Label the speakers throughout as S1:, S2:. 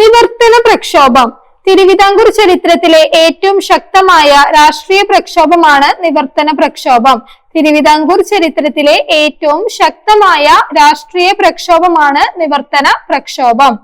S1: നിവർത്തന പ്രക്ഷോഭം. തിരുവിതാംകൂർ ചരിത്രത്തിലെ ഏറ്റവും ശക്തമായ രാഷ്ട്രീയ പ്രക്ഷോഭമാണ് നിവർത്തന പ്രക്ഷോഭം. തിരുവിതാംകൂർ ചരിത്രത്തിലെ ഏറ്റവും ശക്തമായ രാഷ്ട്രീയ പ്രക്ഷോഭമാണ് നിവർത്തന പ്രക്ഷോഭം.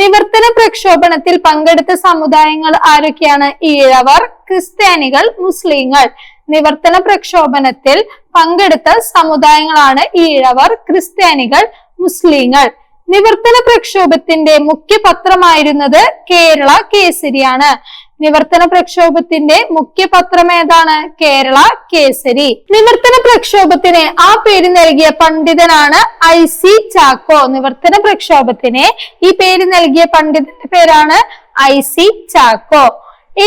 S1: നിവർത്തന പ്രക്ഷോഭണത്തിൽ പങ്കെടുത്ത സമുദായങ്ങൾ ആരൊക്കെയാണ്? ഈഴവർ ക്രിസ്ത്യാനികൾ മുസ്ലിങ്ങൾ. നിവർത്തന പ്രക്ഷോഭണത്തിൽ പങ്കെടുത്ത സമുദായങ്ങളാണ് ഈഴവർ ക്രിസ്ത്യാനികൾ മുസ്ലിങ്ങൾ. നിവർത്തന പ്രക്ഷോഭത്തിന്റെ മുഖ്യ പത്രമായിരുന്നത് കേരള കേസരിയാണ്. നിവർത്തന പ്രക്ഷോഭത്തിന്റെ മുഖ്യ പത്രം ഏതാണ്? കേരള കേസരി. നിവർത്തന പ്രക്ഷോഭത്തിന് ആ പേര് നൽകിയ പണ്ഡിതനാണ് ഐ സി ചാക്കോ. നിവർത്തന പ്രക്ഷോഭത്തിന് ഈ പേര് നൽകിയ പണ്ഡിതന്റെ പേരാണ് ഐ സി ചാക്കോ.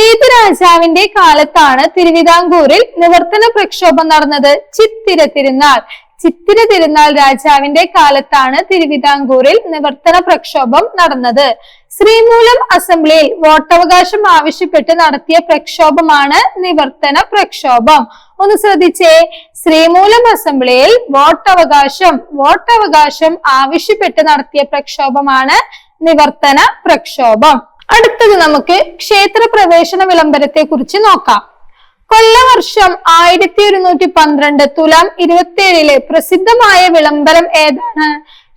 S1: ഏത് രാജാവിന്റെ കാലത്താണ് തിരുവിതാംകൂറിൽ നിവർത്തന പ്രക്ഷോഭം നടന്നത്? ചിത്തിര തിരുനാൾ. ചിത്തിര തിരുനാൾ രാജാവിന്റെ കാലത്താണ് തിരുവിതാംകൂറിൽ നിവർത്തന പ്രക്ഷോഭം നടന്നത്. ശ്രീമൂലം അസംബ്ലിയിൽ വോട്ടവകാശം ആവശ്യപ്പെട്ട് നടത്തിയ പ്രക്ഷോഭമാണ് നിവർത്തന പ്രക്ഷോഭം. ഒന്ന് ശ്രദ്ധിച്ചേ ശ്രീമൂലം അസംബ്ലിയിൽ വോട്ടവകാശം വോട്ടവകാശം ആവശ്യപ്പെട്ട് നടത്തിയ പ്രക്ഷോഭമാണ് നിവർത്തന പ്രക്ഷോഭം. അടുത്തത് നമുക്ക് ക്ഷേത്ര പ്രവേശന വിളംബരത്തെ കുറിച്ച് നോക്കാം. കൊല്ലവർഷം ആയിരത്തി ഒരുന്നൂറ്റി പന്ത്രണ്ട് തുലാം ഇരുപത്തി ഏഴിലെ പ്രസിദ്ധമായ വിളംബരം ഏതാണ്?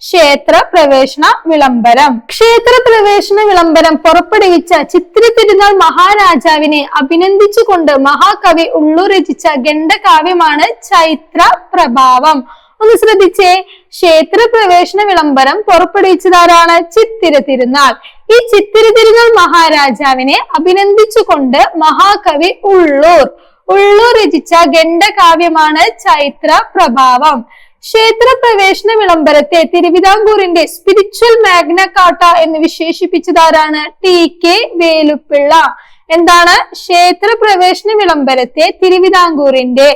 S1: ക്ഷേത്ര പ്രവേശന വിളംബരം. ക്ഷേത്ര പ്രവേശന വിളംബരം പുറപ്പെടുവിച്ച ചിത്ര തിരുനാൾ മഹാരാജാവിനെ അഭിനന്ദിച്ചുകൊണ്ട് മഹാകവി ഉള്ളു രചിച്ച ഗണ്ഡകാവ്യമാണ് ചൈത്ര പ്രഭാവം. ഒന്ന് ശ്രദ്ധിച്ചേ. ക്ഷേത്ര പ്രവേശന വിളംബരം പുറപ്പെടുവിച്ചതാരാണ്? ചിത്തിര തിരുനാൾ. ഈ ചിത്തിര തിരുനാൾ മഹാരാജാവിനെ അഭിനന്ദിച്ചുകൊണ്ട് മഹാകവി ഉള്ളൂർ. ഉള്ളൂർ രചിച്ച ഗണ്ഡകാവ്യമാണ് ചൈത്ര പ്രഭാവം. ക്ഷേത്ര പ്രവേശന വിളംബരത്തെ തിരുവിതാംകൂറിന്റെ സ്പിരിച്വൽ മാഗ്ന കാട്ട എന്ന് വിശേഷിപ്പിച്ചതാരാണ്? ടി കെ വേലുപ്പിള്ള എന്താണ്? ക്ഷേത്ര പ്രവേശന വിളംബരത്തെ തിരുവിതാംകൂറിന്റെ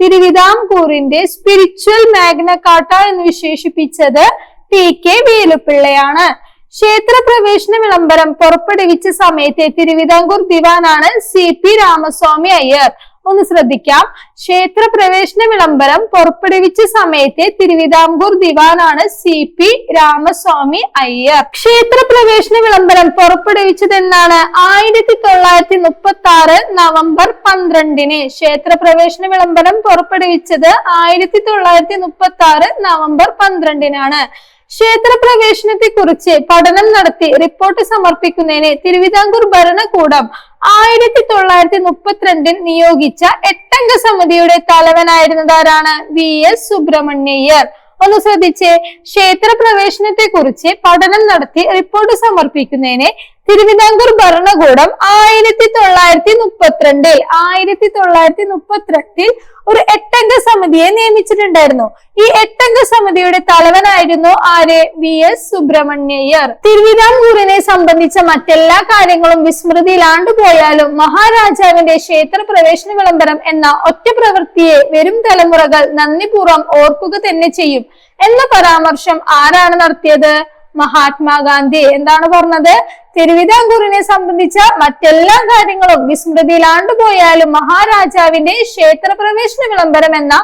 S1: തിരുവിതാംകൂറിന്റെ സ്പിരിച്വൽ മാഗ്ന കാട്ട എന്ന് വിശേഷിപ്പിച്ചത് ടി കെ വേലുപ്പിള്ളയാണ് ക്ഷേത്ര പ്രവേശന വിളംബരം പുറപ്പെടുവിച്ച സമയത്തെ തിരുവിതാംകൂർ ദിവാനാണ് സി പി രാമസ്വാമി അയ്യർ. ഒന്ന് ശ്രദ്ധിക്കാം. ക്ഷേത്ര പ്രവേശന വിളംബരം പുറപ്പെടുവിച്ച സമയത്തെ തിരുവിതാംകൂർ ദിവാനാണ് സി പി രാമസ്വാമി അയ്യർ. ക്ഷേത്ര പ്രവേശന വിളംബരം പുറപ്പെടുവിച്ചത് എന്നാണ് ആയിരത്തി തൊള്ളായിരത്തി മുപ്പത്തി ആറ് നവംബർ പന്ത്രണ്ടിന് ക്ഷേത്ര പ്രവേശന വിളംബരം പുറപ്പെടുവിച്ചത് ആയിരത്തി തൊള്ളായിരത്തി മുപ്പത്തി ആറ് നവംബർ പന്ത്രണ്ടിനാണ്. ക്ഷേത്ര പ്രവേശനത്തെ കുറിച്ച് പഠനം നടത്തി റിപ്പോർട്ട് സമർപ്പിക്കുന്നതിന് തിരുവിതാംകൂർ ഭരണകൂടം ആയിരത്തി തൊള്ളായിരത്തി മുപ്പത്തിരണ്ടിൽ നിയോഗിച്ച എട്ടംഗ സമിതിയുടെ തലവനായിരുന്നതാരാണ് വി. എസ്. സുബ്രഹ്മണ്യയ്യർ. ഒന്ന് ശ്രദ്ധിച്ചേ ക്ഷേത്ര പ്രവേശനത്തെ കുറിച്ച് പഠനം നടത്തി റിപ്പോർട്ട് സമർപ്പിക്കുന്നതിന് തിരുവിതാംകൂർ ഭരണകൂടം ആയിരത്തി തൊള്ളായിരത്തി മുപ്പത്തിരണ്ടിൽ ആയിരത്തി തൊള്ളായിരത്തി മുപ്പത്തിരണ്ടിൽ ഒരു എട്ടംഗ സമിതിയെ നിയമിച്ചിട്ടുണ്ടായിരുന്നു. ഈ എട്ടംഗ സമിതിയുടെ തലവനായിരുന്നു ആര്? വി. എസ്. സുബ്രഹ്മണ്യയ്യർ. തിരുവിതാംകൂറിനെ സംബന്ധിച്ച മറ്റെല്ലാ കാര്യങ്ങളും വിസ്മൃതിയിലാണ്ടു പോയാലും മഹാരാജാവിന്റെ ക്ഷേത്ര പ്രവേശന വിളംബരം എന്ന ഒറ്റ പ്രവൃത്തിയെ വരും തലമുറകൾ നന്ദിപൂർവം ഓർക്കുക തന്നെ ചെയ്യും. എന്ന പരാമർശം ആരാണ് നടത്തിയത്? മഹാത്മാഗാന്ധി. എന്താണ് പറഞ്ഞത്? തിരുവിതാംകൂറിനെ സംബന്ധിച്ച മറ്റെല്ലാ കാര്യങ്ങളും വിസ്മൃതിയിലാണ്ടു പോയാലും മഹാരാജാവിന്റെ ക്ഷേത്ര പ്രവേശന വിളംബരം എന്ന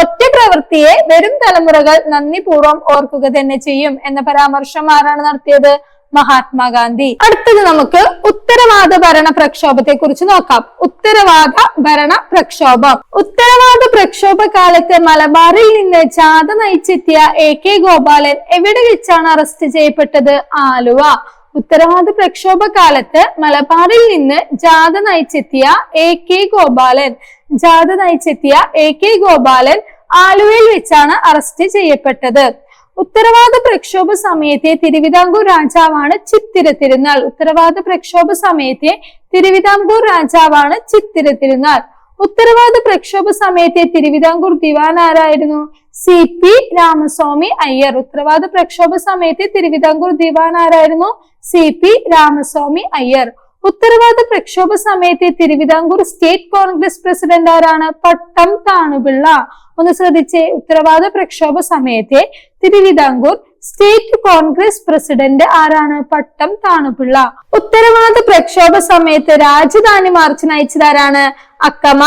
S1: ഒറ്റ പ്രവൃത്തിയെ വരും തലമുറകൾ നന്ദിപൂർവം ഓർക്കുക തന്നെ ചെയ്യും. എന്ന പരാമർശം ആരാണ് നടത്തിയത്? മഹാത്മാഗാന്ധി. അടുത്തത് നമുക്ക് ഉത്തരവാദ ഭരണ പ്രക്ഷോഭത്തെ കുറിച്ച് നോക്കാം. ഉത്തരവാദ ഭരണ പ്രക്ഷോഭം. ഉത്തരവാദ പ്രക്ഷോഭ കാലത്ത് മലബാറിൽ നിന്ന് ജാഥ നയിച്ചെത്തിയ എ കെ ഗോപാലൻ എവിടെ വെച്ചാണ് അറസ്റ്റ് ചെയ്യപ്പെട്ടത്? ആലുവ. ഉത്തരവാദ പ്രക്ഷോഭ കാലത്ത് മലബാറിൽ നിന്ന് ജാഥ നയിച്ചെത്തിയ എ കെ ഗോപാലൻ. ജാഥ നയിച്ചെത്തിയ എ കെ ഗോപാലൻ ആലുവയിൽ വെച്ചാണ് അറസ്റ്റ് ചെയ്യപ്പെട്ടത്. ഉത്തരവാദ പ്രക്ഷോഭ സമയത്തെ തിരുവിതാംകൂർ രാജാവാണ് ചിത്തിര തിരുനാൾ. ഉത്തരവാദ പ്രക്ഷോഭ സമയത്തെ തിരുവിതാംകൂർ രാജാവാണ് ചിത്തിര തിരുനാൾ. ഉത്തരവാദ പ്രക്ഷോഭ സമയത്തെ തിരുവിതാംകൂർ ദിവാൻ ആരായിരുന്നു? C P Ramaswami Iyer. ഉത്തരവാദ പ്രക്ഷോഭ സമയത്തെ തിരുവിതാംകൂർ ദിവാൻ ആരായിരുന്നു? C P Ramaswami Iyer. ഉത്തരവാദ പ്രക്ഷോഭ സമയത്തെ തിരുവിതാംകൂർ സ്റ്റേറ്റ് കോൺഗ്രസ് പ്രസിഡന്റ് ആരാണ്? പട്ടം താണുപിള്ള. ഒന്ന് ശ്രദ്ധിച്ചേ ഉത്തരവാദ പ്രക്ഷോഭ സമയത്തെ തിരുവിതാംകൂർ സ്റ്റേറ്റ് കോൺഗ്രസ് പ്രസിഡന്റ് ആരാണ്? പട്ടം താണുപിള്ള. ഉത്തരവാദ പ്രക്ഷോഭ സമയത്ത് രാജധാനി മാർച്ച് നയിച്ചത് ആരാണ്? അക്കമ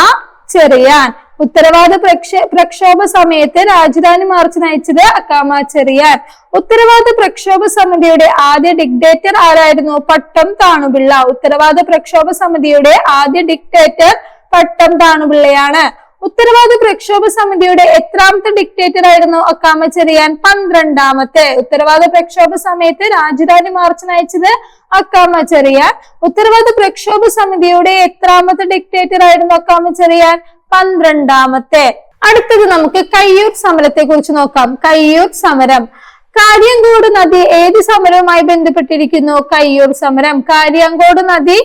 S1: ചെറിയാൻ. ഉത്തരവാദ പ്രക്ഷേ പ്രക്ഷോഭ സമയത്ത് രാജധാനി മാർച്ച് നയിച്ചത് അക്കാമ ചെറിയാർ. ഉത്തരവാദ പ്രക്ഷോഭ സമിതിയുടെ ആദ്യ ഡിക്റ്റേറ്റർ ആരായിരുന്നു? പട്ടം താണുപിള്ള. ഉത്തരവാദ പ്രക്ഷോഭ സമിതിയുടെ ആദ്യ ഡിക്റ്റേറ്റർ പട്ടം താണുപിള്ളയാണ്. ഉത്തരവാദ പ്രക്ഷോഭ സമിതിയുടെ എത്രാമത്തെ ഡിക്റ്റേറ്റർ ആയിരുന്നു അക്കാമ ചെറിയാൻ? പന്ത്രണ്ടാമത്തെ. ഉത്തരവാദ പ്രക്ഷോഭ സമയത്ത് രാജധാനി മാർച്ച് നയിച്ചത് അക്കാമ ചെറിയാൻ ഉത്തരവാദ പ്രക്ഷോഭ സമിതിയുടെ എത്രാമത്തെ ഡിക്റ്റേറ്റർ ആയിരുന്നു അക്കാമ ചെറിയാൻ? പന്ത്രണ്ടാമത്തെ. അടുത്തത് നമുക്ക് കയ്യൂർ സമരത്തെ കുറിച്ച് നോക്കാം. കയ്യൂർ സമരം. കാര്യങ്കോട് നദി ഏത് സമരവുമായി ബന്ധപ്പെട്ടിരിക്കുന്നു? കയ്യൂർ സമരം. കാര്യങ്കോട് നദി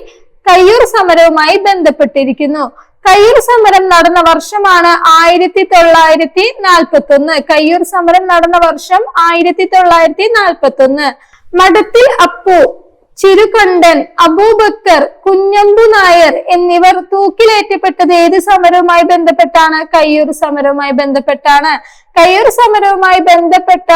S1: കയ്യൂർ സമരവുമായി ബന്ധപ്പെട്ടിരിക്കുന്നു. കയ്യൂർ സമരം നടന്ന വർഷമാണ് ആയിരത്തി തൊള്ളായിരത്തി നാൽപ്പത്തി ഒന്ന് കയ്യൂർ സമരം നടന്ന വർഷം ആയിരത്തി തൊള്ളായിരത്തി നാൽപ്പത്തി ഒന്ന് മഠത്തിൽ അപ്പു ചിരുകണ്ഠൻ അബൂബക്കർ കുഞ്ഞമ്പു നായർ എന്നിവർ തൂക്കിലേറ്റപ്പെട്ടത് ഏത് സമരവുമായി ബന്ധപ്പെട്ടാണ്? കയ്യൂർ സമരവുമായി ബന്ധപ്പെട്ടാണ്. കയ്യൂർ സമരവുമായി ബന്ധപ്പെട്ട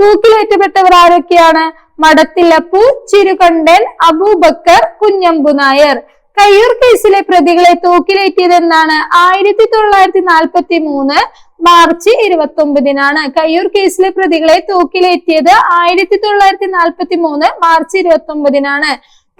S1: തൂക്കിലേറ്റപ്പെട്ടവർ ആരൊക്കെയാണ്? മടത്തിലപ്പു അപ്പു ചിരുകണ്ഠൻ അബൂബക്കർ കുഞ്ഞമ്പു നായർ. കയ്യൂർ കേസിലെ പ്രതികളെ തൂക്കിലേറ്റിയതെന്നാണ് ആയിരത്തി തൊള്ളായിരത്തി നാൽപ്പത്തി മൂന്ന് മാർച്ച് ഇരുപത്തി ഒമ്പതിനാണ് കയ്യൂർ കേസിലെ പ്രതികളെ തൂക്കിലേറ്റിയത് ആയിരത്തി തൊള്ളായിരത്തി നാൽപ്പത്തി മൂന്ന് മാർച്ച് ഇരുപത്തി ഒമ്പതിനാണ്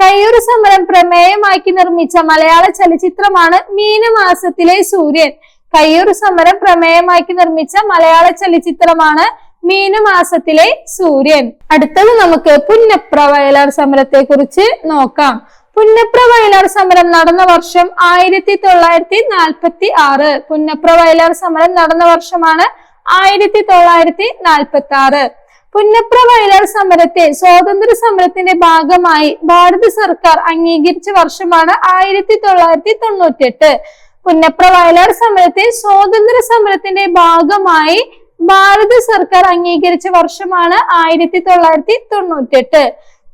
S1: കയ്യൂർ സമരം പ്രമേയമാക്കി നിർമ്മിച്ച മലയാള ചലച്ചിത്രമാണ് മീനമാസത്തിലെ സൂര്യൻ. കയ്യൂർ സമരം പ്രമേയമാക്കി നിർമ്മിച്ച മലയാള ചലച്ചിത്രമാണ് മീനമാസത്തിലെ സൂര്യൻ. അടുത്തത് നമുക്ക് പുന്നപ്ര വയലാർ സമരത്തെ കുറിച്ച് നോക്കാം. പുന്നപ്ര വയലാർ സമരം നടന്ന വർഷം ആയിരത്തി തൊള്ളായിരത്തി നാൽപ്പത്തി ആറ്. പുന്നപ്ര വയലാർ സമരം നടന്ന വർഷമാണ് ആയിരത്തി തൊള്ളായിരത്തി നാൽപ്പത്തി ആറ് പുന്നപ്ര വയലാർ സമരത്തെ സ്വാതന്ത്ര്യ സമരത്തിന്റെ ഭാഗമായി ഭാരത സർക്കാർ അംഗീകരിച്ച വർഷമാണ് ആയിരത്തി തൊള്ളായിരത്തി തൊണ്ണൂറ്റി എട്ട് പുന്നപ്ര വയലാർ സമരത്തെ സ്വാതന്ത്ര്യ സമരത്തിന്റെ ഭാഗമായി ഭാരത സർക്കാർ അംഗീകരിച്ച വർഷമാണ് ആയിരത്തി തൊള്ളായിരത്തി തൊണ്ണൂറ്റി എട്ട്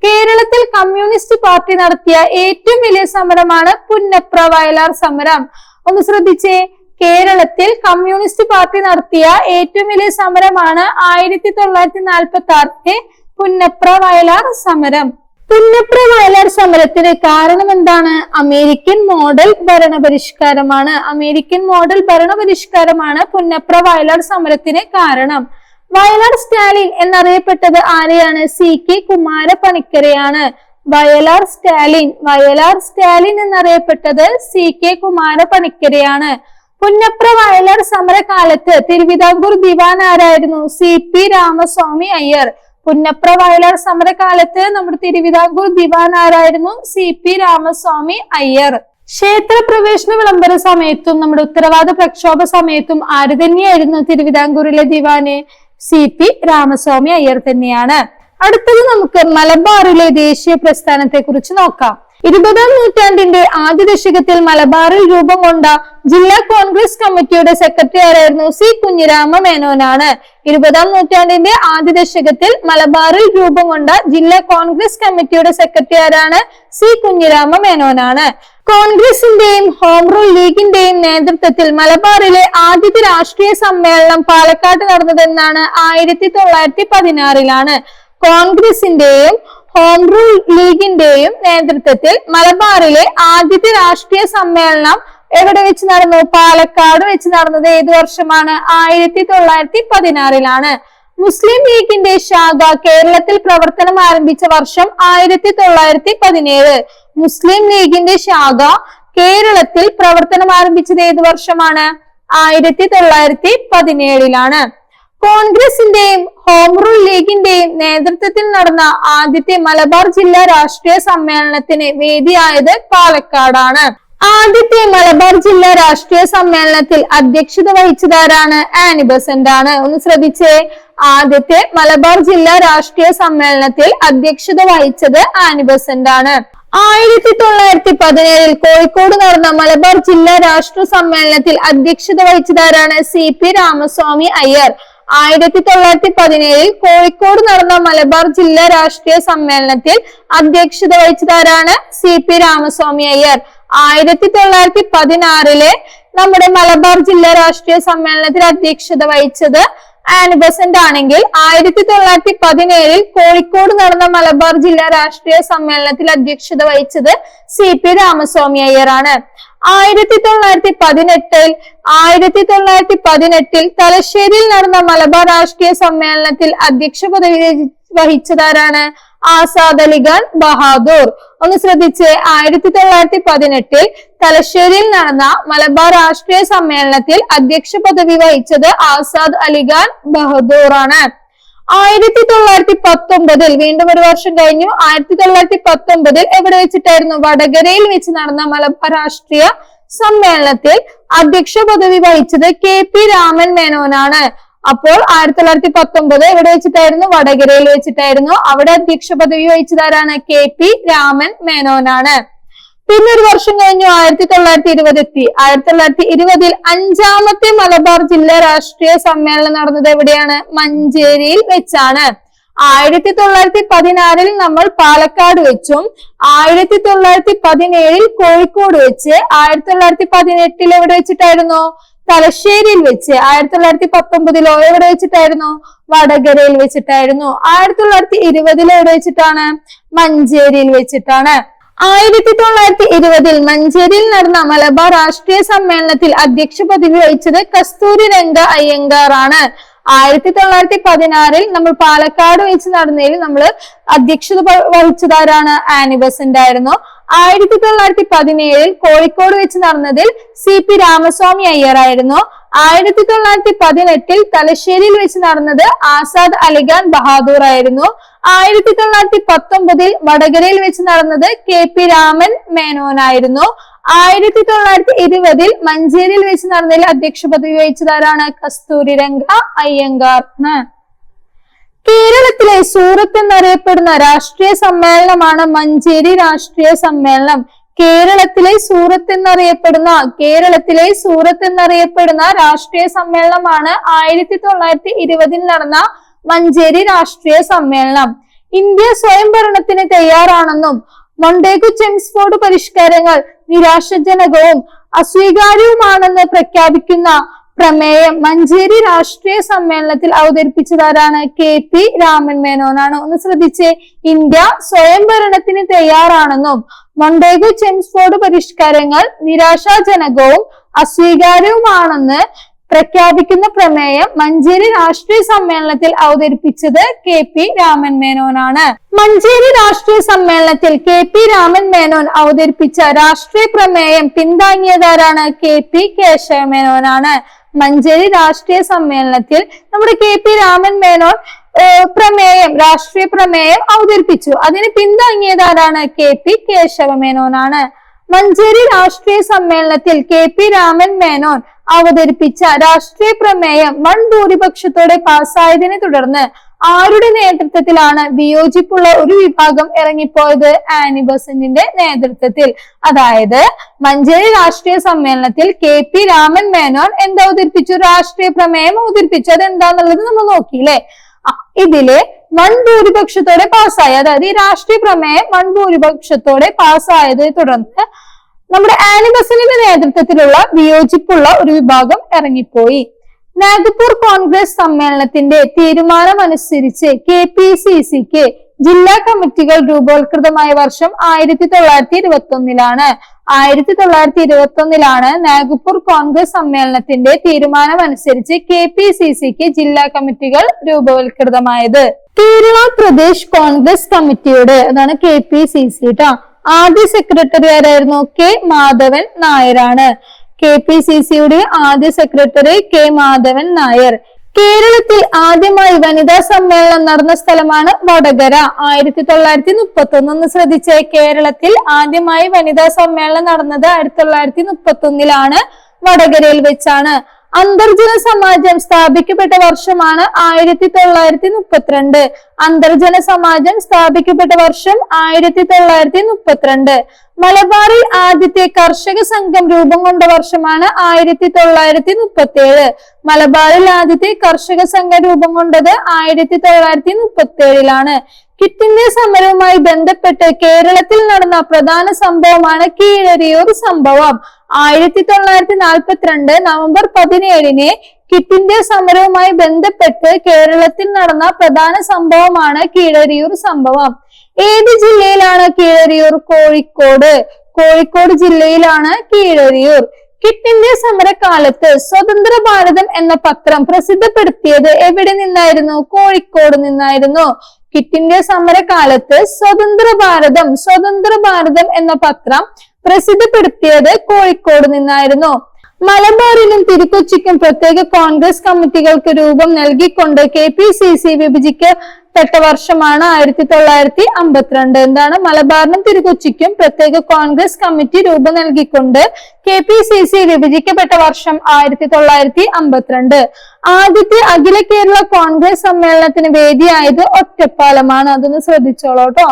S1: കേരളത്തിൽ കമ്മ്യൂണിസ്റ്റ് പാർട്ടി നടത്തിയ ഏറ്റവും വലിയ സമരമാണ് പുന്നപ്ര വയലാർ സമരം. ഒന്ന് ശ്രദ്ധിച്ചേ കേരളത്തിൽ കമ്മ്യൂണിസ്റ്റ് പാർട്ടി നടത്തിയ ഏറ്റവും വലിയ സമരമാണ് ആയിരത്തി തൊള്ളായിരത്തി നാൽപ്പത്തി ആറിലെ പുന്നപ്ര വയലാർ സമരം. പുന്നപ്ര വയലാർ സമരത്തിന് കാരണം എന്താണ്? അമേരിക്കൻ മോഡൽ ഭരണപരിഷ്കാരമാണ്. അമേരിക്കൻ മോഡൽ ഭരണപരിഷ്കാരമാണ് പുന്നപ്ര വയലാർ സമരത്തിന് കാരണം. വയലാർ സ്റ്റാലിൻ എന്നറിയപ്പെട്ടത് ആരെയാണ്? സി കെ കുമാരപ്പണിക്കരെയാണ്. വയലാർ സ്റ്റാലിൻ വയലാർ സ്റ്റാലിൻ എന്നറിയപ്പെട്ടത് സി കെ കുമാരപ്പണിക്കരെയാണ്. പുന്നപ്ര വയലാർ സമരകാലത്ത് തിരുവിതാംകൂർ ദിവാൻ ആരായിരുന്നു? C P Ramaswami Iyer. Punnapra Vayalar സമരകാലത്ത് നമ്മുടെ തിരുവിതാംകൂർ ദിവാൻ ആരായിരുന്നു? C P Ramaswami Iyer. ക്ഷേത്ര പ്രവേശന വിളംബര സമയത്തും നമ്മുടെ ഉത്തരവാദ പ്രക്ഷോഭ സമയത്തും ആര് തന്നെയായിരുന്നു തിരുവിതാംകൂറിലെ ദിവാന്? സി പി രാമസ്വാമി അയ്യർ തന്നെയാണ്. അടുത്തത് നമുക്ക് മലബാറിലെ ദേശീയ പ്രസ്ഥാനത്തെ കുറിച്ച് നോക്കാം. ഇരുപതാം നൂറ്റാണ്ടിന്റെ ആദ്യ ദശകത്തിൽ മലബാറിൽ രൂപം കൊണ്ട ജില്ലാ കോൺഗ്രസ് കമ്മിറ്റിയുടെ സെക്രട്ടറി ആരായിരുന്നു സി കുഞ്ഞിരാമ മേനോനാണ്. ഇരുപതാം നൂറ്റാണ്ടിന്റെ ആദ്യ ദശകത്തിൽ മലബാറിൽ രൂപം കൊണ്ട ജില്ലാ കോൺഗ്രസ് കമ്മിറ്റിയുടെ സെക്രട്ടറി ആരാണ് സി കുഞ്ഞിരാമ മേനോനാണ്. കോൺഗ്രസിന്റെയും ഹോം റൂൾ ലീഗിന്റെയും നേതൃത്വത്തിൽ മലബാറിലെ ആദ്യത്തെ രാഷ്ട്രീയ സമ്മേളനം പാലക്കാട് നടന്നതെന്നാണ് ആയിരത്തി തൊള്ളായിരത്തി പതിനാറിലാണ്. കോൺഗ്രസിന്റെയും ഹോം റൂൾ ലീഗിന്റെയും നേതൃത്വത്തിൽ മലബാറിലെ ആദ്യത്തെ രാഷ്ട്രീയ സമ്മേളനം എവിടെ വെച്ച് നടന്നു? പാലക്കാട് വെച്ച് നടന്നത് ഏത് വർഷമാണ്? ആയിരത്തി തൊള്ളായിരത്തി പതിനാറിലാണ് മുസ്ലിം ലീഗിന്റെ ശാഖ കേരളത്തിൽ പ്രവർത്തനം ആരംഭിച്ച വർഷം ആയിരത്തി തൊള്ളായിരത്തി പതിനേഴ് മുസ്ലിം ലീഗിന്റെ ശാഖ കേരളത്തിൽ പ്രവർത്തനം ആരംഭിച്ചത് ഏത് വർഷമാണ്? ആയിരത്തി തൊള്ളായിരത്തി പതിനേഴിലാണ് കോൺഗ്രസിന്റെയും ഹോം റൂൾ ലീഗിന്റെയും നേതൃത്വത്തിൽ നടന്ന ആദ്യത്തെ മലബാർ ജില്ലാ രാഷ്ട്രീയ സമ്മേളനത്തിന് വേദിയായത് പാലക്കാടാണ്. ആദ്യത്തെ മലബാർ ജില്ലാ രാഷ്ട്രീയ സമ്മേളനത്തിൽ അധ്യക്ഷത വഹിച്ചതാരാണ്? ആനി ബസന്റ് ആണ്. ഒന്ന് ശ്രദ്ധിച്ചേ. ആദ്യത്തെ മലബാർ ജില്ലാ രാഷ്ട്രീയ സമ്മേളനത്തിൽ അധ്യക്ഷത വഹിച്ചത് ആനി ബസന്റ് ആണ്. ആയിരത്തി തൊള്ളായിരത്തി പതിനേഴിൽ കോഴിക്കോട് നടന്ന മലബാർ ജില്ലാ രാഷ്ട്ര സമ്മേളനത്തിൽ അധ്യക്ഷത വഹിച്ചതാരാണ്? C P Ramaswami Iyer. ആയിരത്തി തൊള്ളായിരത്തി പതിനേഴിൽ കോഴിക്കോട് നടന്ന മലബാർ ജില്ലാ രാഷ്ട്രീയ സമ്മേളനത്തിൽ അധ്യക്ഷത വഹിച്ചതാരാണ് സി പി രാമസ്വാമി അയ്യർ. ആയിരത്തി തൊള്ളായിരത്തി പതിനാറിലെ നമ്മുടെ മലബാർ ജില്ലാ രാഷ്ട്രീയ സമ്മേളനത്തിൽ അധ്യക്ഷത വഹിച്ചത് ആനി ബസന്റ് ആണെങ്കിൽ ആയിരത്തി തൊള്ളായിരത്തി പതിനേഴിൽ കോഴിക്കോട് നടന്ന മലബാർ ജില്ലാ രാഷ്ട്രീയ സമ്മേളനത്തിൽ അധ്യക്ഷത വഹിച്ചത് സി പി രാമസ്വാമി അയ്യറാണ് ആയിരത്തി തൊള്ളായിരത്തി പതിനെട്ടിൽ ആയിരത്തി തൊള്ളായിരത്തി പതിനെട്ടിൽ തലശ്ശേരിയിൽ നടന്ന മലബാർ രാഷ്ട്രീയ സമ്മേളനത്തിൽ അധ്യക്ഷ പദവി വഹിച്ചതാരാണ്? ആസാദ് അലിഖാൻ ബഹാദൂർ. ഒന്ന് ശ്രദ്ധിച്ച് ആയിരത്തി തൊള്ളായിരത്തി പതിനെട്ടിൽ തലശ്ശേരിയിൽ നടന്ന മലബാർ രാഷ്ട്രീയ സമ്മേളനത്തിൽ അധ്യക്ഷ പദവി വഹിച്ചത് ആസാദ് അലിഖാൻ ബഹദൂർ ആണ് ആയിരത്തി തൊള്ളായിരത്തി പത്തൊമ്പതിൽ വീണ്ടും ഒരു വർഷം കഴിഞ്ഞു. ആയിരത്തി തൊള്ളായിരത്തി പത്തൊമ്പതിൽ എവിടെ വെച്ചിട്ടായിരുന്നു വടകരയിൽ വെച്ച് നടന്ന മലബാർ രാഷ്ട്രീയ സമ്മേളനത്തിൽ അധ്യക്ഷ പദവി വഹിച്ചത് കെ പി രാമൻ മേനോനാണ്. അപ്പോൾ ആയിരത്തി തൊള്ളായിരത്തി പത്തൊമ്പത് എവിടെ വെച്ചിട്ടായിരുന്നു? വടകരയിൽ വെച്ചിട്ടായിരുന്നു. അവിടെ അധ്യക്ഷ പദവി വഹിച്ചതാരാണ് കെ പി രാമൻ മേനോനാണ്. പിന്നെ ഒരു വർഷം കഴിഞ്ഞു. ആയിരത്തി തൊള്ളായിരത്തി ഇരുപത് എത്തി ആയിരത്തി തൊള്ളായിരത്തി ഇരുപതിൽ അഞ്ചാമത്തെ മലബാർ ജില്ലാ രാഷ്ട്രീയ സമ്മേളനം നടന്നത് എവിടെയാണ്? മഞ്ചേരിയിൽ വെച്ചാണ്. ആയിരത്തി തൊള്ളായിരത്തി പതിനാറിൽ നമ്മൾ പാലക്കാട് വെച്ചും ആയിരത്തി തൊള്ളായിരത്തി പതിനേഴിൽ കോഴിക്കോട് വെച്ച് ആയിരത്തി തൊള്ളായിരത്തി പതിനെട്ടിൽ എവിടെ വെച്ചിട്ടായിരുന്നു? തലശ്ശേരിയിൽ വെച്ച് ആയിരത്തി തൊള്ളായിരത്തി പത്തൊമ്പതിലോ എവിടെ വെച്ചിട്ടായിരുന്നു? വടകരയിൽ വെച്ചിട്ടായിരുന്നു. ആയിരത്തി തൊള്ളായിരത്തി ഇരുപതിൽ എവിടെ വെച്ചിട്ടാണ്? മഞ്ചേരിയിൽ വെച്ചിട്ടാണ്. ആയിരത്തി തൊള്ളായിരത്തി ഇരുപതിൽ മഞ്ചേരിയിൽ നടന്ന മലബാർ രാഷ്ട്രീയ സമ്മേളനത്തിൽ അധ്യക്ഷ പദവി വഹിച്ചത് കസ്തൂരി രംഗ അയ്യങ്കാറാണ്. ആയിരത്തി തൊള്ളായിരത്തി പതിനാറിൽ നമ്മൾ പാലക്കാട് വെച്ച് നടന്നതിൽ നമ്മൾ അധ്യക്ഷത വഹിച്ചതാരാണ്? ആനിബസന്റ് ആയിരുന്നു. ആയിരത്തി തൊള്ളായിരത്തി പതിനേഴിൽ കോഴിക്കോട് വെച്ച് നടന്നതിൽ സി പി രാമസ്വാമി അയ്യർ ആയിരുന്നു. ആയിരത്തി തൊള്ളായിരത്തി പതിനെട്ടിൽ തലശ്ശേരിയിൽ വെച്ച് നടന്നത് ആസാദ് അലിഖാൻ ബഹാദൂർ ആയിരുന്നു. ആയിരത്തി തൊള്ളായിരത്തി പത്തൊമ്പതിൽ വടകരയിൽ വെച്ച് നടന്നത് കെ പി രാമൻ മേനോൻ ആയിരുന്നു. ആയിരത്തി തൊള്ളായിരത്തി ഇരുപതിൽ മഞ്ചേരിയിൽ വെച്ച് നടന്നതിൽ അധ്യക്ഷ പദവി വഹിച്ചതാരാണ്? കസ്തൂരി രംഗ അയ്യങ്കാർ കേരളത്തിലെ സൂറത്ത് എന്നറിയപ്പെടുന്ന രാഷ്ട്രീയ സമ്മേളനമാണ് മഞ്ചേരി രാഷ്ട്രീയ സമ്മേളനം. കേരളത്തിലെ സൂറത്ത് എന്നറിയപ്പെടുന്ന കേരളത്തിലെ സൂറത്ത് എന്നറിയപ്പെടുന്ന രാഷ്ട്രീയ സമ്മേളനമാണ് ആയിരത്തി തൊള്ളായിരത്തി ഇരുപതിൽ നടന്ന മഞ്ചേരി രാഷ്ട്രീയ സമ്മേളനം. ഇന്ത്യ സ്വയം ഭരണത്തിന് തയ്യാറാണെന്നും മൊണ്ടേഗു ചെംസ്ഫോർഡ് പരിഷ്കാരങ്ങൾ നിരാശജനകവും അസ്വീകാര്യവുമാണെന്ന് പ്രഖ്യാപിക്കുന്ന പ്രമേയം മഞ്ചേരി രാഷ്ട്രീയ സമ്മേളനത്തിൽ അവതരിപ്പിച്ചതാരാണ് കെ പി രാമൻ മേനോനാണ്. ഒന്ന് ശ്രദ്ധിച്ചേ ഇന്ത്യ സ്വയംഭരണത്തിന് തയ്യാറാണെന്നും മൊണ്ടേഗു ചെംസ്ഫോർഡ് പരിഷ്കാരങ്ങൾ നിരാശാജനകവും അസ്വീകാര്യവുമാണെന്ന് പ്രഖ്യാപിക്കുന്ന പ്രമേയം മഞ്ചേരി രാഷ്ട്രീയ സമ്മേളനത്തിൽ അവതരിപ്പിച്ചത് കെ പി രാമൻ മേനോനാണ്. മഞ്ചേരി രാഷ്ട്രീയ സമ്മേളനത്തിൽ കെ പി രാമൻ മേനോൻ അവതരിപ്പിച്ച രാഷ്ട്രീയ പ്രമേയം പിന്താങ്ങിയതാരാണ് കെ പി കേശവ മേനോനാണ്. മഞ്ചേരി രാഷ്ട്രീയ സമ്മേളനത്തിൽ നമ്മുടെ കെ പി രാമൻ മേനോൻ പ്രമേയം രാഷ്ട്രീയ പ്രമേയം അവതരിപ്പിച്ചു. അതിന് പിന്താങ്ങിയതാരാണ് കെ പി കേശവ മേനോനാണ്. മഞ്ചേരി രാഷ്ട്രീയ സമ്മേളനത്തിൽ കെ പി രാമൻ മേനോൻ അവതരിപ്പിച്ച രാഷ്ട്രീയ പ്രമേയം വൻ ഭൂരിപക്ഷത്തോടെ പാസ്സായതിനെ തുടർന്ന് ആരുടെ നേതൃത്വത്തിലാണ് വിയോജിപ്പുള്ള ഒരു വിഭാഗം ഇറങ്ങിപ്പോയത് ആനി ബസന്റിന്റെ നേതൃത്വത്തിൽ? അതായത് മഞ്ചേരി രാഷ്ട്രീയ സമ്മേളനത്തിൽ കെ പി രാമൻ മേനോൻ എന്താ അവതരിപ്പിച്ചു? രാഷ്ട്രീയ പ്രമേയം അവതരിപ്പിച്ചു. അതെന്താന്നുള്ളത് നമ്മൾ നോക്കിയില്ലേ ഇതിൽ വൺ ഭൂരിപക്ഷത്തോടെ പാസ്സായി. അതായത് ഈ രാഷ്ട്രീയ പ്രമേയം വൺ ഭൂരിപക്ഷത്തോടെ പാസ്സായതിനെ തുടർന്ന് നമ്മുടെ ആനി ബസന്റിന്റെ നേതൃത്വത്തിലുള്ള വിയോജിപ്പുള്ള ഒരു വിഭാഗം ഇറങ്ങിപ്പോയി. നാഗ്പൂർ കോൺഗ്രസ് സമ്മേളനത്തിന്റെ തീരുമാനമനുസരിച്ച് കെ പി സി സിക്ക് ജില്ലാ കമ്മിറ്റികൾ രൂപവത്കൃതമായ വർഷം ആയിരത്തി തൊള്ളായിരത്തി ഇരുപത്തി ഒന്നിലാണ് ആയിരത്തി തൊള്ളായിരത്തി ഇരുപത്തി ഒന്നിലാണ് നാഗ്പൂർ കോൺഗ്രസ് സമ്മേളനത്തിന്റെ തീരുമാനമനുസരിച്ച് കെ പി സി സിക്ക് ജില്ലാ കമ്മിറ്റികൾ രൂപവത്കൃതമായത്. കേരള പ്രദേശ് കോൺഗ്രസ് കമ്മിറ്റിയുടെ അതാണ് കെ പി സി സി ആദ്യ സെക്രട്ടറി ആരായിരുന്നു K Madhavan Nair. K P C സിയുടെ ആദ്യ സെക്രട്ടറി കെ മാധവൻ നായർ. കേരളത്തിൽ ആദ്യമായി വനിതാ സമ്മേളനം നടന്ന സ്ഥലമാണ് വടകര. ആയിരത്തി തൊള്ളായിരത്തി മുപ്പത്തി ഒന്ന് ശ്രദ്ധിച്ച് കേരളത്തിൽ ആദ്യമായി വനിതാ സമ്മേളനം നടന്നത് ആയിരത്തി തൊള്ളായിരത്തി മുപ്പത്തി ഒന്നിലാണ് വടകരയിൽ വെച്ചാണ്. അന്തർജന സമാജം സ്ഥാപിക്കപ്പെട്ട വർഷമാണ് ആയിരത്തി തൊള്ളായിരത്തി മുപ്പത്തിരണ്ട് അന്തർജന സമാജം സ്ഥാപിക്കപ്പെട്ട വർഷം ആയിരത്തി തൊള്ളായിരത്തി മുപ്പത്തിരണ്ട് മലബാറിൽ ആദ്യത്തെ കർഷക സംഘം രൂപം കൊണ്ട വർഷമാണ് ആയിരത്തി തൊള്ളായിരത്തി മുപ്പത്തി ഏഴ് മലബാറിൽ ആദ്യത്തെ കർഷക സംഘം രൂപം കൊണ്ടത് ആയിരത്തി തൊള്ളായിരത്തി മുപ്പത്തി ഏഴിലാണ് കിറ്റ് ഇന്ത്യ സമരവുമായി ബന്ധപ്പെട്ട് കേരളത്തിൽ നടന്ന പ്രധാന സംഭവമാണ് കീഴരിയൂർ സംഭവം. ആയിരത്തി തൊള്ളായിരത്തി നാൽപ്പത്തിരണ്ട് നവംബർ പതിനേഴിന് കിറ്റ് ഇന്ത്യ സമരവുമായി ബന്ധപ്പെട്ട് കേരളത്തിൽ നടന്ന പ്രധാന സംഭവമാണ് കീഴരിയൂർ സംഭവം. ഏത് ജില്ലയിലാണ് കീഴരിയൂർ? കോഴിക്കോട്. കോഴിക്കോട് ജില്ലയിലാണ് കീഴരിയൂർ. കിറ്റ് ഇന്ത്യ സമരകാലത്ത് സ്വതന്ത്ര ഭാരതം എന്ന പത്രം പ്രസിദ്ധപ്പെടുത്തിയത് എവിടെ നിന്നായിരുന്നു? കോഴിക്കോട് നിന്നായിരുന്നു. കിറ്റ് ഇന്ത്യ സമരകാലത്ത് സ്വതന്ത്ര ഭാരതം സ്വതന്ത്ര ഭാരതം എന്ന പത്രം പ്രസിദ്ധപ്പെടുത്തിയത് കോഴിക്കോട് നിന്നായിരുന്നു. മലബാറിലും തിരുക്കൊച്ചിക്കും പ്രത്യേക കോൺഗ്രസ് കമ്മിറ്റികൾക്ക് രൂപം നൽകിക്കൊണ്ട് കെ പി സി സി വിഭജിക്കപ്പെട്ട വർഷമാണ് ആയിരത്തി തൊള്ളായിരത്തി അമ്പത്തിരണ്ട്. എന്താണ്? മലബാറിനും തിരുക്കൊച്ചിക്കും പ്രത്യേക കോൺഗ്രസ് കമ്മിറ്റി രൂപം നൽകിക്കൊണ്ട് കെ പി സി സി വിഭജിക്കപ്പെട്ട വർഷം ആയിരത്തി തൊള്ളായിരത്തി അമ്പത്തിരണ്ട്. ആദ്യത്തെ അഖില കേരള കോൺഗ്രസ് സമ്മേളനത്തിന് വേദിയായത് ഒറ്റപ്പാലമാണ്. അതൊന്ന് ശ്രദ്ധിച്ചോളൂട്ടോ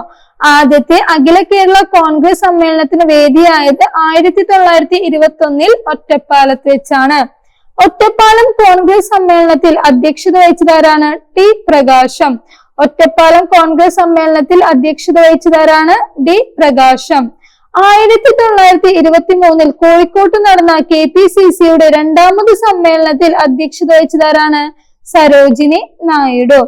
S1: ആദ്യത്തെ അഖില കേരള കോൺഗ്രസ് സമ്മേളനത്തിന് വേദിയായത് ആയിരത്തി തൊള്ളായിരത്തി ഇരുപത്തി ഒന്നിൽ ഒറ്റപ്പാലത്ത് വെച്ചാണ്. ഒറ്റപ്പാലം കോൺഗ്രസ് സമ്മേളനത്തിൽ അധ്യക്ഷത വഹിച്ചതാരാണ്? ടി പ്രകാശം. ഒറ്റപ്പാലം കോൺഗ്രസ് സമ്മേളനത്തിൽ അധ്യക്ഷത വഹിച്ചതാരാണ്? ഡി പ്രകാശം. ആയിരത്തി തൊള്ളായിരത്തി ഇരുപത്തി മൂന്നിൽ കോഴിക്കോട്ട് നടന്ന കെ പി സി സിയുടെ രണ്ടാമത് സമ്മേളനത്തിൽ അധ്യക്ഷത വഹിച്ചതാരാണ്? സരോജിനി നായിഡു.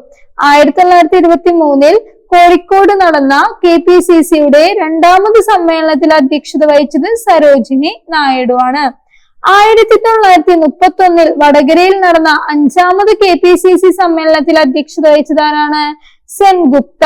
S1: ആയിരത്തി തൊള്ളായിരത്തി ഇരുപത്തി മൂന്നിൽ കോഴിക്കോട് നടന്ന കെ പി സി സിയുടെ രണ്ടാമത് സമ്മേളനത്തിൽ അധ്യക്ഷത വഹിച്ചത് സരോജിനി നായിഡു ആണ് ആയിരത്തി തൊള്ളായിരത്തി മുപ്പത്തി ഒന്നിൽ വടകരയിൽ നടന്ന അഞ്ചാമത് കെ പി സി സി സമ്മേളനത്തിൽ അധ്യക്ഷത വഹിച്ചതാരാണ് സെൻഗുപ്ത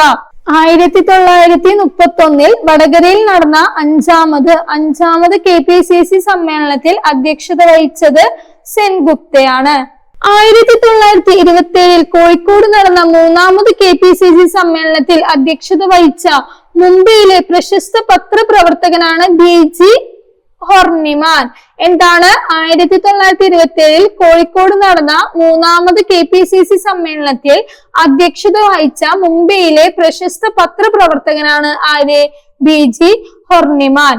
S1: ആയിരത്തി തൊള്ളായിരത്തി മുപ്പത്തി ഒന്നിൽ വടകരയിൽ നടന്ന അഞ്ചാമത് അഞ്ചാമത് കെ പി സി സി സമ്മേളനത്തിൽ അധ്യക്ഷത വഹിച്ചത് സെൻഗുപ്തയാണ് ആയിരത്തി തൊള്ളായിരത്തി ഇരുപത്തി ഏഴിൽ കോഴിക്കോട് നടന്ന മൂന്നാമത് കെ പി സി സി സമ്മേളനത്തിൽ അധ്യക്ഷത വഹിച്ച മുംബൈയിലെ പ്രശസ്ത പത്രപ്രവർത്തകനാണ് ബി ജി ഹൊർണിമാൻ. എന്താണ്? ആയിരത്തി തൊള്ളായിരത്തി ഇരുപത്തി ഏഴിൽ കോഴിക്കോട് നടന്ന മൂന്നാമത് കെ പി സി സി സമ്മേളനത്തിൽ അധ്യക്ഷത വഹിച്ച മുംബൈയിലെ പ്രശസ്ത പത്രപ്രവർത്തകനാണ് ആര്? B G Horniman.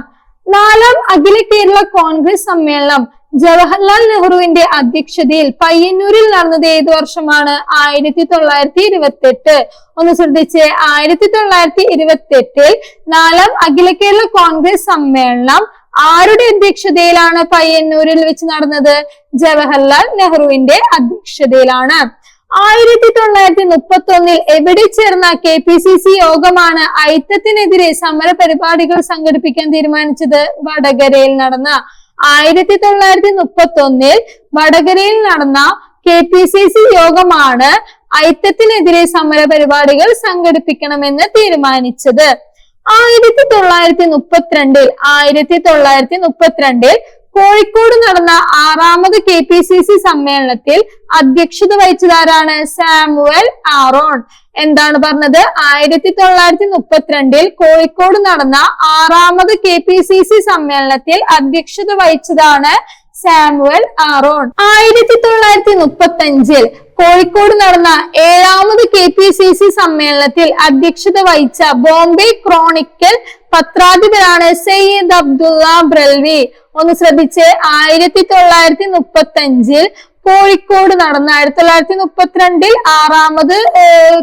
S1: നാലാം അഖില കേരള കോൺഗ്രസ് സമ്മേളനം ജവഹർലാൽ നെഹ്റുവിന്റെ അധ്യക്ഷതയിൽ പയ്യന്നൂരിൽ നടന്നത് ഏത് വർഷമാണ്? ആയിരത്തി തൊള്ളായിരത്തി ഇരുപത്തി എട്ട് ഒന്ന് ശ്രദ്ധിച്ച്. ആയിരത്തി തൊള്ളായിരത്തി ഇരുപത്തി എട്ടിൽ നാലാം അഖില കേരള കോൺഗ്രസ് സമ്മേളനം ആരുടെ അധ്യക്ഷതയിലാണ് പയ്യന്നൂരിൽ വെച്ച് നടന്നത്? ജവഹർലാൽ നെഹ്റുവിന്റെ അധ്യക്ഷതയിലാണ്. ആയിരത്തി തൊള്ളായിരത്തി മുപ്പത്തി ഒന്നിൽ എവിടെ ചേർന്ന കെ പി സി സി യോഗമാണ് ഐത്തത്തിനെതിരെ സമര പരിപാടികൾ സംഘടിപ്പിക്കാൻ തീരുമാനിച്ചത്? വടകരയിൽ നടന്ന ആയിരത്തി തൊള്ളായിരത്തി മുപ്പത്തി ഒന്നിൽ വടകരയിൽ നടന്ന കെ പി സി സി യോഗമാണ് ഐത്തത്തിനെതിരെ സമര പരിപാടികൾ സംഘടിപ്പിക്കണമെന്ന് തീരുമാനിച്ചത്. ആയിരത്തി തൊള്ളായിരത്തി മുപ്പത്തിരണ്ടിൽ ആയിരത്തി തൊള്ളായിരത്തി മുപ്പത്തിരണ്ടിൽ കോഴിക്കോട് നടന്ന ആറാമത് കെ പി സി സി സമ്മേളനത്തിൽ അധ്യക്ഷത വഹിച്ചതാരാണ്? Samuel Aaron. എന്താണ് പറഞ്ഞത്? ആയിരത്തി തൊള്ളായിരത്തി മുപ്പത്തിരണ്ടിൽ കോഴിക്കോട് നടന്ന ആറാമത് കെ പി സി സി സമ്മേളനത്തിൽ അധ്യക്ഷത വഹിച്ചതാണ് സാമുവൽ ആറോൺ. ആയിരത്തി തൊള്ളായിരത്തി മുപ്പത്തി അഞ്ചിൽ കോഴിക്കോട് നടന്ന ഏഴാമത് കെ പി സി സി സമ്മേളനത്തിൽ അധ്യക്ഷത വഹിച്ച ബോംബെ ക്രോണിക്കൽ പത്രാധിപരാണ് സയ്യിദ് അബ്ദുള്ള ബ്രൽവി. ഒന്ന് ശ്രദ്ധിച്ച്. ആയിരത്തി തൊള്ളായിരത്തി മുപ്പത്തി അഞ്ചിൽ കോഴിക്കോട് നടന്ന ആയിരത്തി തൊള്ളായിരത്തി മുപ്പത്തിരണ്ടിൽ ആറാമത്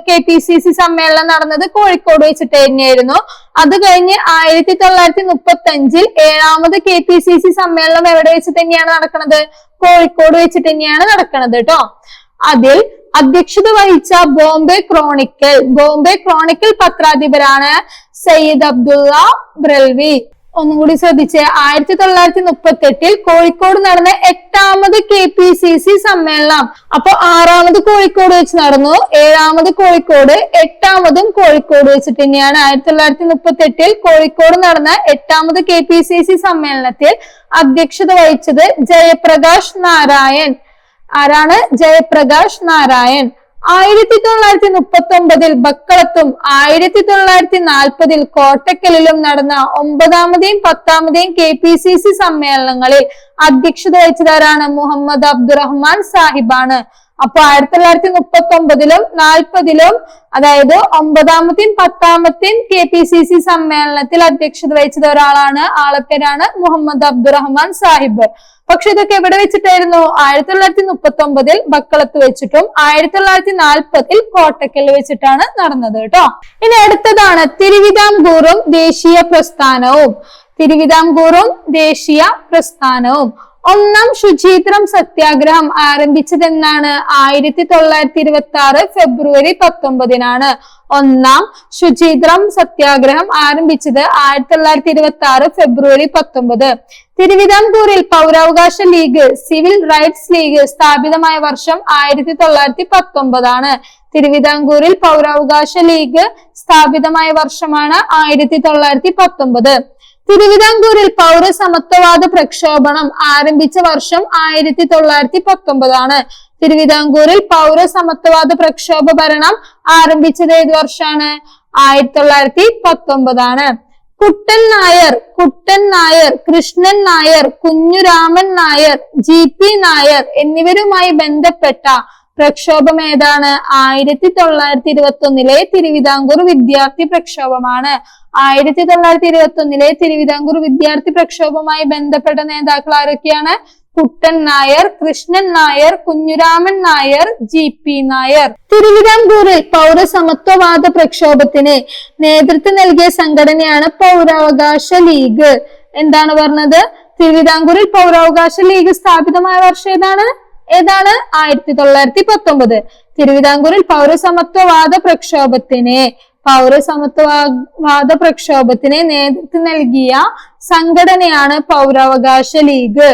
S1: കെ പി സി സി സമ്മേളനം നടന്നത് കോഴിക്കോട് വെച്ചിട്ട് തന്നെയായിരുന്നു. അത് കഴിഞ്ഞ് ആയിരത്തി തൊള്ളായിരത്തി മുപ്പത്തി അഞ്ചിൽ ഏഴാമത് കെ പി സി സി സമ്മേളനം എവിടെ വെച്ചിട്ട് തന്നെയാണ് നടക്കുന്നത് കോഴിക്കോട് വെച്ചിട്ട് തന്നെയാണ് നടക്കുന്നത് കേട്ടോ അതിൽ അധ്യക്ഷത വഹിച്ച ബോംബെ ക്രോണിക്കൽ ബോംബെ ക്രോണിക്കൽ പത്രാധിപരാണ് സയ്യിദ് അബ്ദുള്ള ബ്രൽവി. ഒന്നും കൂടി ശ്രദ്ധിച്ച്. ആയിരത്തി തൊള്ളായിരത്തി മുപ്പത്തി എട്ടിൽ കോഴിക്കോട് നടന്ന എട്ടാമത് കെ പി സി സി സമ്മേളനം. അപ്പൊ ആറാമത് കോഴിക്കോട് വെച്ച് നടന്നു. ഏഴാമത് കോഴിക്കോട് എട്ടാമതും കോഴിക്കോട് വെച്ചിട്ട് തന്നെയാണ്. ആയിരത്തി തൊള്ളായിരത്തി മുപ്പത്തി എട്ടിൽ കോഴിക്കോട് നടന്ന എട്ടാമത് കെ പി സി സി സമ്മേളനത്തിൽ അധ്യക്ഷത വഹിച്ചത് ജയപ്രകാശ് നാരായൺ. ആരാണ്? ജയപ്രകാശ് നാരായൺ. ആയിരത്തി തൊള്ളായിരത്തി മുപ്പത്തി ഒമ്പതിൽ ബക്കളത്തും ആയിരത്തി തൊള്ളായിരത്തി നാൽപ്പതിൽ കോട്ടക്കലിലും നടന്ന ഒമ്പതാമതെയും പത്താമതെയും കെ പി സി സി സമ്മേളനങ്ങളിൽ അധ്യക്ഷത വഹിച്ചതാരാണ് മുഹമ്മദ് അബ്ദുറഹ്മാൻ സാഹിബാണ്. അപ്പൊ ആയിരത്തി തൊള്ളായിരത്തി മുപ്പത്തി ഒമ്പതിലും നാൽപ്പതിലും അതായത് ഒമ്പതാമത്തെയും പത്താമത്തെയും കെ പി സി സി സമ്മേളനത്തിൽ അധ്യക്ഷത വഹിച്ചത് ഒരാളാണ് ആളെ പേരാണ് മുഹമ്മദ് അബ്ദുറഹ്മാൻ സാഹിബ്. പക്ഷെ ഇതൊക്കെ എവിടെ വെച്ചിട്ടായിരുന്നു? ആയിരത്തി തൊള്ളായിരത്തി മുപ്പത്തി ഒമ്പതിൽ ബക്കളത്ത് വെച്ചിട്ടും ആയിരത്തി തൊള്ളായിരത്തി നാൽപ്പതിൽ കോട്ടക്കൽ വെച്ചിട്ടാണ് നടന്നത് കേട്ടോ. ഇനി അടുത്തതാണ് തിരുവിതാംകൂറും ദേശീയ പ്രസ്ഥാനവും. തിരുവിതാംകൂറും ദേശീയ പ്രസ്ഥാനവും. ഒന്നാം ശുചീത്രം സത്യാഗ്രഹം ആരംഭിച്ചതെന്നാണ് ആയിരത്തി തൊള്ളായിരത്തി ഇരുപത്തി ആറ് ഫെബ്രുവരി പത്തൊമ്പതിനാണ്. ഒന്നാം ശുചീത്രം സത്യാഗ്രഹം ആരംഭിച്ചത് ആയിരത്തി തൊള്ളായിരത്തി ഇരുപത്തി ആറ് ഫെബ്രുവരി പത്തൊമ്പത്. തിരുവിതാംകൂറിൽ പൗരാവകാശ ലീഗ് സിവിൽ റൈറ്റ്സ് ലീഗ് സ്ഥാപിതമായ വർഷം ആയിരത്തി തൊള്ളായിരത്തി പത്തൊമ്പതാണ് തിരുവിതാംകൂറിൽ പൗരാവകാശ ലീഗ് സ്ഥാപിതമായ വർഷമാണ് ആയിരത്തി തൊള്ളായിരത്തി പത്തൊമ്പത് തിരുവിതാംകൂറിൽ പൗരസമത്വവാദ പ്രക്ഷോഭണം ആരംഭിച്ച വർഷം ആയിരത്തി തൊള്ളായിരത്തി പത്തൊമ്പതാണ്. തിരുവിതാംകൂറിൽ പൗരസമത്വവാദ പ്രക്ഷോഭ ഭരണം ആരംഭിച്ചത് ഏത് വർഷമാണ് ആയിരത്തി തൊള്ളായിരത്തി പത്തൊമ്പതാണ്. കുട്ടൻ നായർ കുട്ടൻ നായർ കൃഷ്ണൻ നായർ കുഞ്ഞുരാമൻ നായർ ജി പി നായർ എന്നിവരുമായി ബന്ധപ്പെട്ട പ്രക്ഷോഭം ഏതാണ്? ആയിരത്തി തൊള്ളായിരത്തി ഇരുപത്തി ഒന്നിലെ തിരുവിതാംകൂർ വിദ്യാർത്ഥി പ്രക്ഷോഭമാണ്. ആയിരത്തി തൊള്ളായിരത്തി ഇരുപത്തി ഒന്നിലെ തിരുവിതാംകൂർ വിദ്യാർത്ഥി പ്രക്ഷോഭവുമായി ബന്ധപ്പെട്ട നേതാക്കൾ ആരൊക്കെയാണ്? Kuttan Nair Krishnan Nair Kunhiraman Nair G P Nair. തിരുവിതാംകൂറിൽ പൗരസമത്വവാദ പ്രക്ഷോഭത്തിന് നേതൃത്വം നൽകിയ സംഘടനയാണ് പൗരാവകാശ ലീഗ്. എന്താണ് പറഞ്ഞത്? തിരുവിതാംകൂറിൽ പൗരാവകാശ ലീഗ് സ്ഥാപിതമായ വർഷം ഏതാണ്? ഏതാണ്? ആയിരത്തി തൊള്ളായിരത്തി പത്തൊമ്പത് തിരുവിതാംകൂറിൽ പൗരസമത്വവാദ പ്രക്ഷോഭത്തിന് പൗരസമത്വവാദ പ്രക്ഷോഭത്തിന് നേതൃത്വം നൽകിയ സംഘടനയാണ് പൗരാവകാശ ലീഗ്.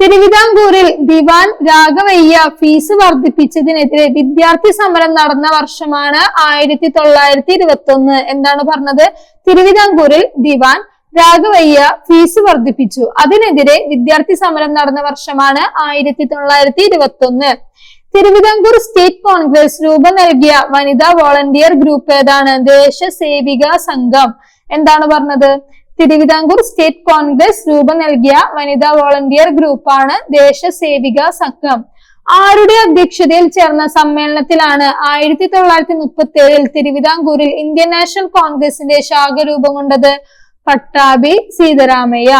S1: തിരുവിതാംകൂറിൽ ദിവാൻ രാഘവയ്യ ഫീസ് വർദ്ധിപ്പിച്ചതിനെതിരെ വിദ്യാർത്ഥി സമരം നടന്ന വർഷമാണ് ആയിരത്തി തൊള്ളായിരത്തി ഇരുപത്തി ഒന്ന് എന്താണ് പറഞ്ഞത്? തിരുവിതാംകൂറിൽ ദിവാൻ രാഘവയ്യ ഫീസ് വർദ്ധിപ്പിച്ചു. അതിനെതിരെ വിദ്യാർത്ഥി സമരം നടന്ന വർഷമാണ് ആയിരത്തി തൊള്ളായിരത്തി ഇരുപത്തി ഒന്ന് തിരുവിതാംകൂർ സ്റ്റേറ്റ് കോൺഗ്രസ് രൂപം നൽകിയ വനിതാ വോളണ്ടിയർ ഗ്രൂപ്പ് ഏതാണ്? ദേശസേവിക സംഘം. എന്താണ് പറഞ്ഞത്? തിരുവിതാംകൂർ സ്റ്റേറ്റ് കോൺഗ്രസ് രൂപം നൽകിയ വനിതാ വോളണ്ടിയർ ഗ്രൂപ്പാണ് ദേശസേവിക സംഘം. ആരുടെ അധ്യക്ഷതയിൽ ചേർന്ന സമ്മേളനത്തിലാണ് ആയിരത്തി തൊള്ളായിരത്തി മുപ്പത്തി ഏഴിൽ തിരുവിതാംകൂറിൽ ഇന്ത്യൻ നാഷണൽ കോൺഗ്രസിന്റെ ശാഖ രൂപം കൊണ്ടത്? പട്ടാഭി സീതാരാമയ്യ.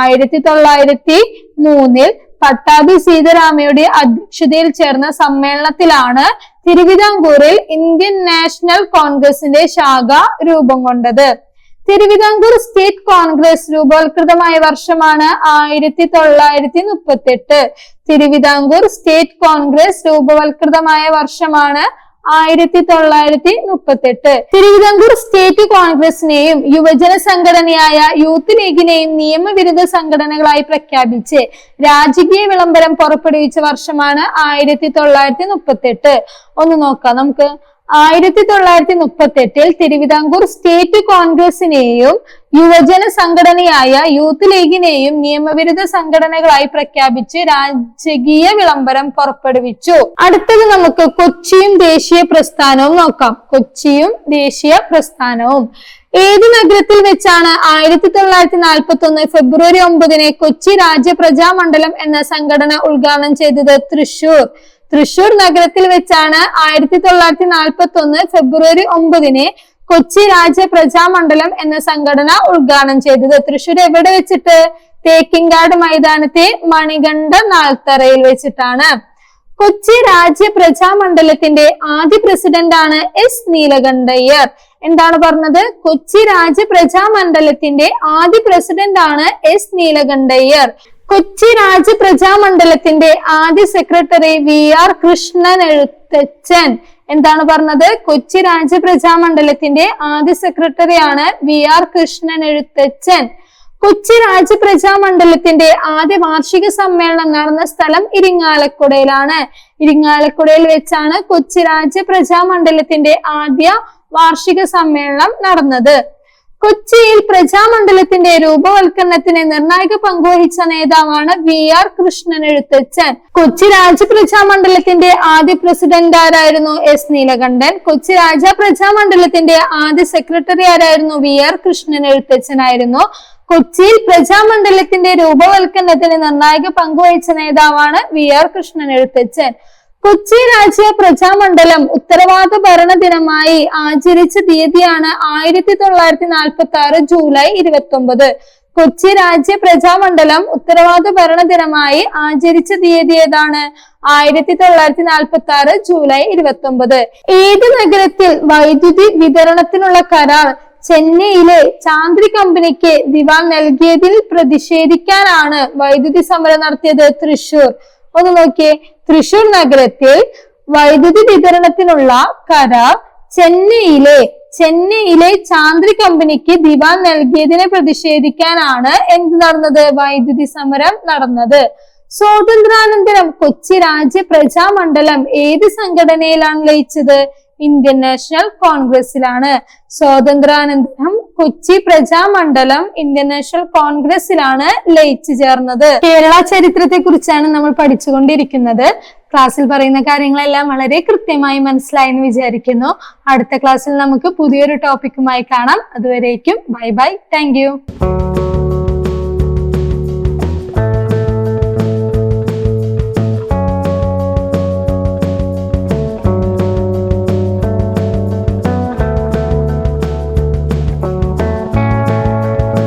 S1: ആയിരത്തി തൊള്ളായിരത്തി മൂന്നിൽ പട്ടാഭി സീതാരാമയുടെ അധ്യക്ഷതയിൽ ചേർന്ന സമ്മേളനത്തിലാണ് തിരുവിതാംകൂറിൽ ഇന്ത്യൻ നാഷണൽ കോൺഗ്രസിന്റെ ശാഖ രൂപം കൊണ്ടത്. തിരുവിതാംകൂർ സ്റ്റേറ്റ് കോൺഗ്രസ് രൂപവത്കൃതമായ വർഷമാണ് ആയിരത്തി തൊള്ളായിരത്തി മുപ്പത്തി എട്ട് തിരുവിതാംകൂർ സ്റ്റേറ്റ് കോൺഗ്രസ് രൂപവത്കൃതമായ വർഷമാണ് ആയിരത്തി തൊള്ളായിരത്തി മുപ്പത്തി എട്ട് തിരുവിതാംകൂർ സ്റ്റേറ്റ് കോൺഗ്രസിനെയും യുവജന സംഘടനയായ യൂത്ത് ലീഗിനെയും നിയമവിരുദ്ധ സംഘടനകളായി പ്രഖ്യാപിച്ച് രാജകീയ വിളംബരം പുറപ്പെടുവിച്ച വർഷമാണ് ആയിരത്തി തൊള്ളായിരത്തി മുപ്പത്തി എട്ട് ഒന്ന് നോക്കാം നമുക്ക്. ആയിരത്തി തൊള്ളായിരത്തി മുപ്പത്തി എട്ടിൽ തിരുവിതാംകൂർ സ്റ്റേറ്റ് കോൺഗ്രസിനെയും യുവജന സംഘടനയായ യൂത്ത് ലീഗിനെയും നിയമവിരുദ്ധ സംഘടനകളായി പ്രഖ്യാപിച്ച് രാജകീയ വിളംബരം പുറപ്പെടുവിച്ചു. അടുത്തത് നമുക്ക് കൊച്ചിയും ദേശീയ പ്രസ്ഥാനവും നോക്കാം. കൊച്ചിയും ദേശീയ പ്രസ്ഥാനവും. ഏത് നഗരത്തിൽ വെച്ചാണ് ആയിരത്തി തൊള്ളായിരത്തി നാൽപ്പത്തി ഒന്ന് ഫെബ്രുവരി ഒമ്പതിന് കൊച്ചി രാജ്യ പ്രജാമണ്ഡലം എന്ന സംഘടന ഉദ്ഘാടനം ചെയ്തത് തൃശൂർ. തൃശൂർ നഗരത്തിൽ വെച്ചാണ് ആയിരത്തി തൊള്ളായിരത്തി നാൽപ്പത്തി ഒന്ന് ഫെബ്രുവരി ഒമ്പതിന് കൊച്ചി രാജ്യ പ്രജാമണ്ഡലം എന്ന സംഘടന ഉദ്ഘാടനം ചെയ്തത്. തൃശൂർ എവിടെ വെച്ചിട്ട്? തേക്കിങ്കാട് മൈതാനത്തെ മണികണ്ഠ നാൽത്തറയിൽ വെച്ചിട്ടാണ്. കൊച്ചി രാജ്യ പ്രജാമണ്ഡലത്തിന്റെ ആദ്യ പ്രസിഡന്റ് ആണ് എസ് നീലകണ്ഠയ്യർ. എന്താണ് പറഞ്ഞത്? കൊച്ചി രാജ്യ പ്രജാമണ്ഡലത്തിന്റെ ആദ്യ പ്രസിഡന്റ് ആണ് എസ് നീലകണ്ഠയ്യർ. കൊച്ചി രാജ്യ പ്രജാമണ്ഡലത്തിന്റെ ആദ്യ secretary V R Krishnan Ezhuthachan എന്താണ് പറഞ്ഞത്? കൊച്ചി രാജ്യ പ്രജാമണ്ഡലത്തിന്റെ ആദ്യ സെക്രട്ടറിയാണ് വി ആർ കൃഷ്ണൻ എഴുത്തച്ഛൻ. കൊച്ചി രാജ്യ പ്രജാമണ്ഡലത്തിന്റെ ആദ്യ വാർഷിക സമ്മേളനം നടന്ന സ്ഥലം ഇരിങ്ങാലക്കുടയിലാണ്. ഇരിങ്ങാലക്കുടയിൽ വെച്ചാണ് കൊച്ചി രാജ്യ പ്രജാമണ്ഡലത്തിന്റെ ആദ്യ വാർഷിക സമ്മേളനം നടന്നത്. കൊച്ചിയിൽ പ്രജാമണ്ഡലത്തിന്റെ രൂപവൽക്കരണത്തിന് നിർണായക പങ്കുവഹിച്ച നേതാവാണ് വി ആർ കൃഷ്ണൻ എഴുത്തച്ഛൻ കൊച്ചി രാജ പ്രജാമണ്ഡലത്തിന്റെ ആദ്യ പ്രസിഡന്റ് ആരായിരുന്നു എസ് നീലകണ്ഠൻ? കൊച്ചി രാജ പ്രജാമണ്ഡലത്തിന്റെ ആദ്യ സെക്രട്ടറി ആരായിരുന്നു വി ആർ കൃഷ്ണൻ എഴുത്തച്ഛനായിരുന്നു കൊച്ചിയിൽ പ്രജാമണ്ഡലത്തിന്റെ രൂപവൽക്കരണത്തിന് നിർണായക പങ്കുവഹിച്ച നേതാവാണ് വി ആർ കൃഷ്ണൻ എഴുത്തച്ഛൻ കൊച്ചി രാജ്യ പ്രജാമണ്ഡലം ഉത്തരവാദ ഭരണ ദിനമായി ആചരിച്ച തീയതിയാണ് ആയിരത്തി തൊള്ളായിരത്തി നാൽപ്പത്തി ആറ് ജൂലൈ ഇരുപത്തി ഒമ്പത് കൊച്ചി രാജ്യ പ്രജാമണ്ഡലം ഉത്തരവാദ ഭരണ ദിനമായി ആചരിച്ച തീയതി ഏതാണ്? ആയിരത്തി തൊള്ളായിരത്തി നാൽപ്പത്തി ആറ് ജൂലൈ ഇരുപത്തി ഒമ്പത് ഏത് നഗരത്തിൽ വൈദ്യുതി വിതരണത്തിനുള്ള കരാർ ചെന്നൈയിലെ ചാന്ദ്രി കമ്പനിക്ക് ദിവാൻ നൽകിയതിൽ പ്രതിഷേധിക്കാനാണ് വൈദ്യുതി സമരം നടത്തിയത് തൃശൂർ? ഒന്ന് നോക്കിയേ. തൃശൂർ നഗരത്തിൽ വൈദ്യുതി വിതരണത്തിനുള്ള കരാർ ചെന്നൈയിലെ ചെന്നൈയിലെ ചാന്ദ്രി കമ്പനിക്ക് ദിവാൻ നൽകിയതിനെ പ്രതിഷേധിക്കാനാണ് എന്ത് നടന്നത്? വൈദ്യുതി സമരം നടന്നത്. സ്വാതന്ത്ര്യാനന്തരം കൊച്ചി രാജ്യ പ്രജാമണ്ഡലം ഏത് സംഘടനയിലാണ് ലയിച്ചത്? ഇന്ത്യൻ നാഷണൽ കോൺഗ്രസിലാണ് സ്വാതന്ത്ര്യാനന്തരം കൊച്ചി പ്രജാമണ്ഡലം ഇന്ത്യൻ നാഷണൽ കോൺഗ്രസിലാണ് ലയിച്ചു ചേർന്നത്. കേരള ചരിത്രത്തെ കുറിച്ചാണ് നമ്മൾ പഠിച്ചുകൊണ്ടിരിക്കുന്നത്. ക്ലാസ്സിൽ പറയുന്ന കാര്യങ്ങളെല്ലാം വളരെ കൃത്യമായി മനസ്സിലായെന്ന് വിചാരിക്കുന്നു. അടുത്ത ക്ലാസ്സിൽ നമുക്ക് പുതിയൊരു ടോപ്പിക്കുമായി കാണാം. അതുവരേക്കും ബൈ ബൈ. താങ്ക്